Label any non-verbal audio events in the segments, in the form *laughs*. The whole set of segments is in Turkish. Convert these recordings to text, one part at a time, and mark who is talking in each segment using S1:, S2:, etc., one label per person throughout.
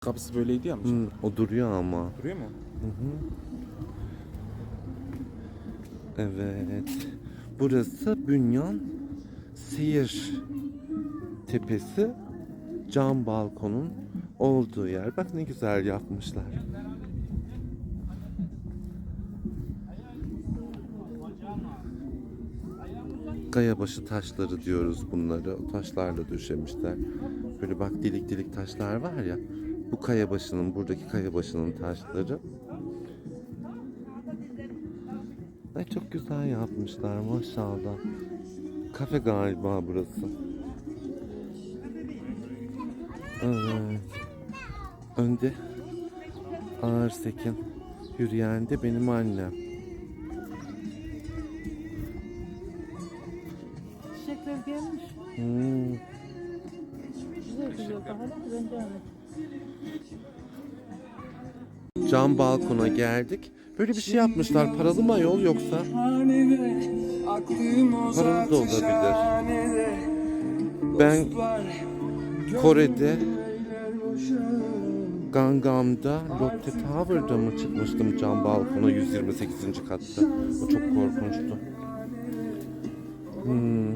S1: Kapısı böyleydi ya amca.
S2: Hı, o duruyor ama.
S1: Duruyor mu?
S2: Evet. Burası Bünyan Seyir Tepesi. Cam balkonun olduğu yer. Bak ne güzel yapmışlar. Kayabaşı taşları diyoruz bunları. O taşlarla döşemişler. Böyle bak delik delik taşlar var ya. Bu kayabaşının, buradaki kayabaşının taşları. Ay çok güzel yapmışlar maşallah. Kafe galiba burası. Evet. Önde ağır sekin. Yürüyen de benim annem.
S3: Çiçekler gelmiş.
S2: Hmm.
S3: Güzel güzel devam et.
S2: Cam balkona geldik. Böyle bir şey yapmışlar. Paralı mı yol yoksa?
S4: Paralı
S2: da olabilir. Ben Kore'de Gangnam'da Lotte Tower'da mı çıkmıştım cam balkona 128. katta. O çok korkunçtu. Hmm.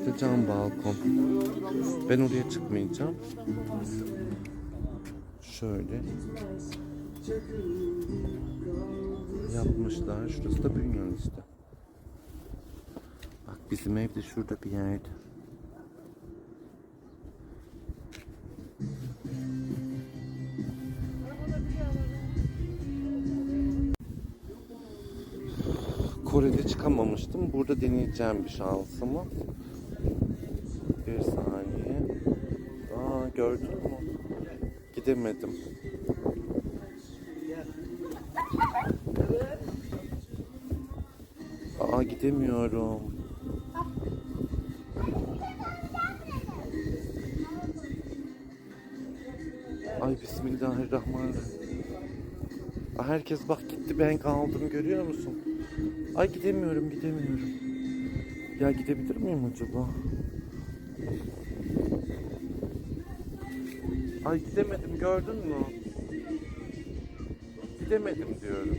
S2: İşte cam balkon. Ben oraya çıkmayacağım. Şöyle yapmışlar. Şurası da Bünyan işte. Bak bizim ev de şurada bir yerde. Kore'de çıkamamıştım. Burada deneyeceğim bir şansımı. Bir saniye. Aa gördün mü? Gidemedim. Aa gidemiyorum. Ay bismillahirrahmanirrahim. Herkes bak gitti ben kaldım görüyor musun? Ay gidemiyorum gidemiyorum. Ya gidebilir miyim acaba? Ay gidemedim gördün mü? Gidemedim diyorum.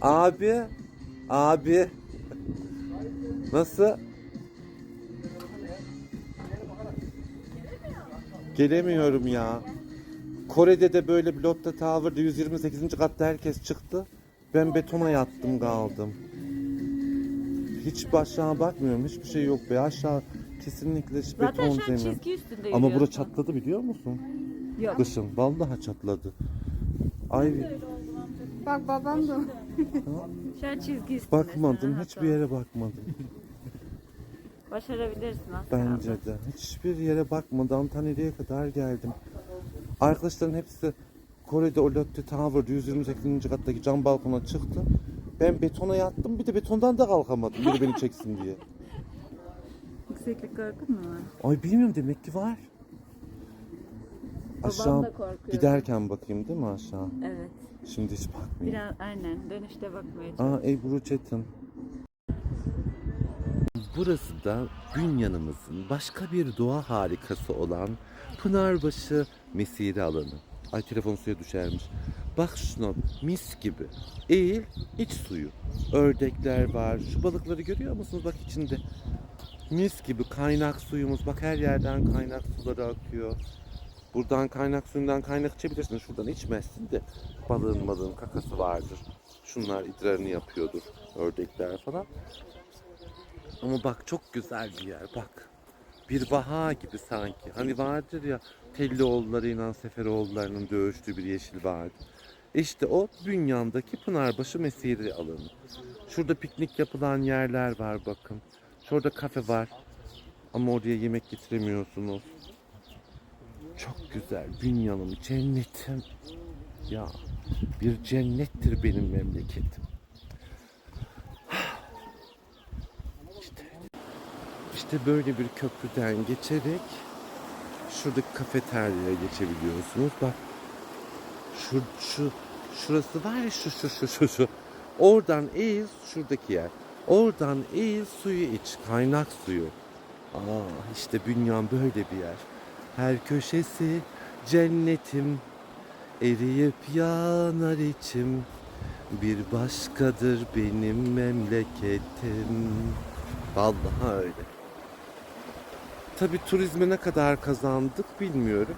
S2: Abi, abi. Nasıl? Gelemiyorum ya. Kore'de de böyle Lotte Tower'da 128. katta herkes çıktı. Ben betona yattım kaldım. Hiç aşağı bakmıyorum. Hiçbir şey yok be. Aşağı kesinlikle
S3: Zaten
S2: beton
S3: şu an
S2: zemin.
S3: çizgi üstünde
S2: Ama bura
S3: yürüyorsun.
S2: çatladı biliyor musun?
S3: Yok.
S2: Kışın. Vallahi çatladı. Ay
S5: Bak babam da.
S3: Şu an çizgi üstünde.
S2: bakmadım. Hiçbir
S3: rahat ol.
S2: yere bakmadım.
S3: Başarabilirsin aslında.
S2: Bence de. Hiçbir yere bakmadan ta nereye kadar geldim. Arkadaşların hepsi Kore'de o Lotte Tower'da 128. kattaki cam balkona çıktı. Ben betona yattım bir de betondan da kalkamadım biri beni çeksin diye. *laughs*
S3: Yükseklik korkun mu var?
S2: Ay bilmiyorum demek ki var.
S3: Babam
S2: Aşağı
S3: da korkuyor.
S2: giderken bakayım değil mi aşağı?
S3: Evet.
S2: Şimdi hiç bakmayayım.
S3: Biraz aynen. Dönüşte bakmaya çalış.
S2: Aa Ebru Çetin. Burası da Bünyan'ımızın başka bir doğa harikası olan Pınarbaşı Mesire alanı. Ay telefon suya düşermiş. Bak şuna mis gibi. Eğil iç suyu. Ördekler var. Şu balıkları görüyor musunuz? Bak içinde. Mis gibi kaynak suyumuz. Bak her yerden kaynak suları akıyor. Buradan kaynak suyundan kaynak içebilirsin. Şuradan içmezsin de balığın balığın kakası vardır. Şunlar idrarını yapıyordur. Ördekler falan. Ama bak çok güzel bir yer bak. Bir vaha gibi sanki. Hani vardır ya Tellioğullarıyla Seferoğullarının dövüştüğü bir yeşil vardı. İşte o Bünyan'daki Pınarbaşı Mesire alanı. Şurada piknik yapılan yerler var bakın. Şurada kafe var. Ama oraya yemek getiremiyorsunuz. Çok güzel. Bünyan'ım cennetim. Ya bir cennettir benim memleketim. İşte böyle bir köprüden geçerek şuradaki kafeteryaya geçebiliyorsunuz. Bak şu şu şurası var ya şu şu şu şu şu Oradan eğil şuradaki yer. Oradan eğil suyu iç. Kaynak suyu. Aa işte bünyam böyle bir yer. Her köşesi cennetim. Eriyip yanar içim. Bir başkadır benim memleketim. Vallahi öyle. Tabi turizme ne kadar kazandık bilmiyorum.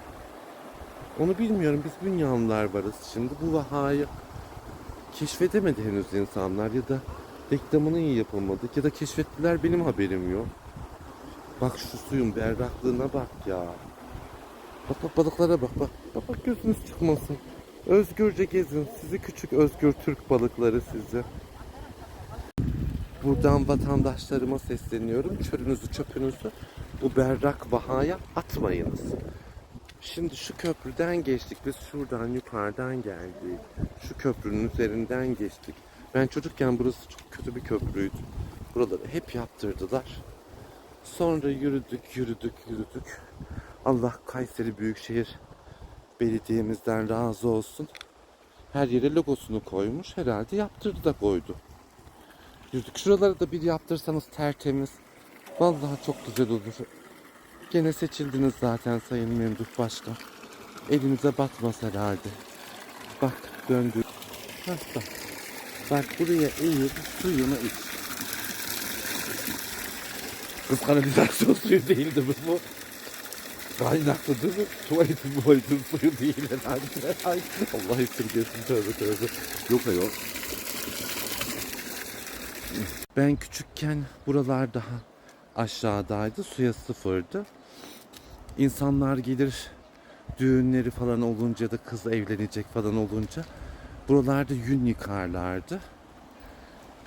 S2: Onu bilmiyorum. Biz Bünyanlılar varız şimdi. Bu vahayı keşfedemedi henüz insanlar ya da reklamını iyi yapılmadı ya da keşfettiler benim haberim yok. Bak şu suyun berraklığına bak ya. Bak bak balıklara bak bak. Bak bak gözünüz çıkmasın. Özgürce gezin. Sizi küçük özgür Türk balıkları sizi. Buradan vatandaşlarıma sesleniyorum. Çölünüzü çöpünüzü bu berrak vahaya atmayınız. Şimdi şu köprüden geçtik. Biz şuradan yukarıdan geldik. Şu köprünün üzerinden geçtik. Ben çocukken burası çok kötü bir köprüydü. Buraları hep yaptırdılar. Sonra yürüdük, yürüdük, yürüdük. Allah Kayseri Büyükşehir Belediye'mizden razı olsun. Her yere logosunu koymuş. Herhalde yaptırdı da koydu. Yürüdük. Şuraları da bir yaptırsanız tertemiz. Vallahi çok güzel olur. Gene seçildiniz zaten Sayın Memduh Başkan. Elimize batmaz herhalde. Bak döndü. Hah bak. Bak buraya eğil suyunu iç. Kız kanalizasyon suyu değildi bu? Kaynaklı değil mi? Tuvaletin tuvaletin suyu değil herhalde. Ay, Allah esirgesin tövbe tövbe. Yok ayol. Ben küçükken buralar daha aşağıdaydı. Suya sıfırdı. İnsanlar gelir düğünleri falan olunca da kız evlenecek falan olunca buralarda yün yıkarlardı.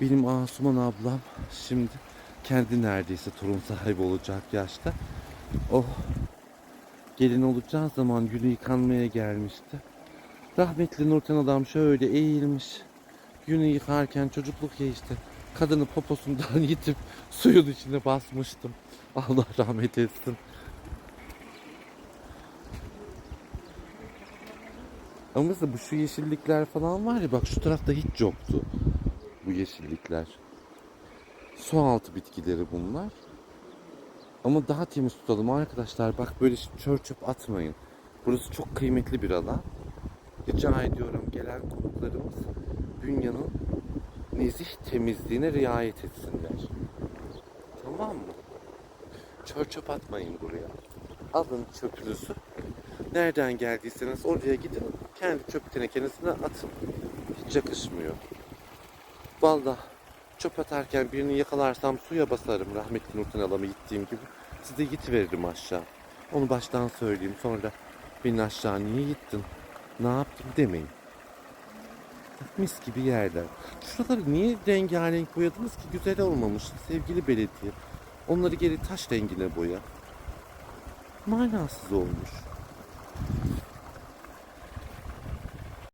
S2: Benim Asuman ablam şimdi kendi neredeyse torun sahibi olacak yaşta. O gelin olacağı zaman yünü yıkanmaya gelmişti. Rahmetli Nurten adam şöyle eğilmiş. Yünü yıkarken çocukluk ya işte. Kadını poposundan *laughs* yitip suyun içine basmıştım. Allah rahmet etsin. Ama mesela bu şu yeşillikler falan var ya bak şu tarafta hiç yoktu. Bu yeşillikler. Su altı bitkileri bunlar. Ama daha temiz tutalım arkadaşlar. Bak böyle çör çöp atmayın. Burası çok kıymetli bir alan. Rica ediyorum gelen konuklarımız dünyanın nezih temizliğine riayet etsinler. Tamam mı? Çör çöp atmayın buraya. Alın çöpünüzü. Nereden geldiyseniz oraya gidin. Kendi çöp tenekenesine atın. Hiç yakışmıyor. Vallahi çöp atarken birini yakalarsam suya basarım rahmetli Nurten Alam'a gittiğim gibi. Size git veririm aşağı. Onu baştan söyleyeyim sonra beni aşağı niye gittin? Ne yaptın demeyin. Mis gibi yerler. Şuraları niye rengarenk boyadınız ki güzel olmamış sevgili belediye. Onları geri taş rengine boya. Manasız olmuş.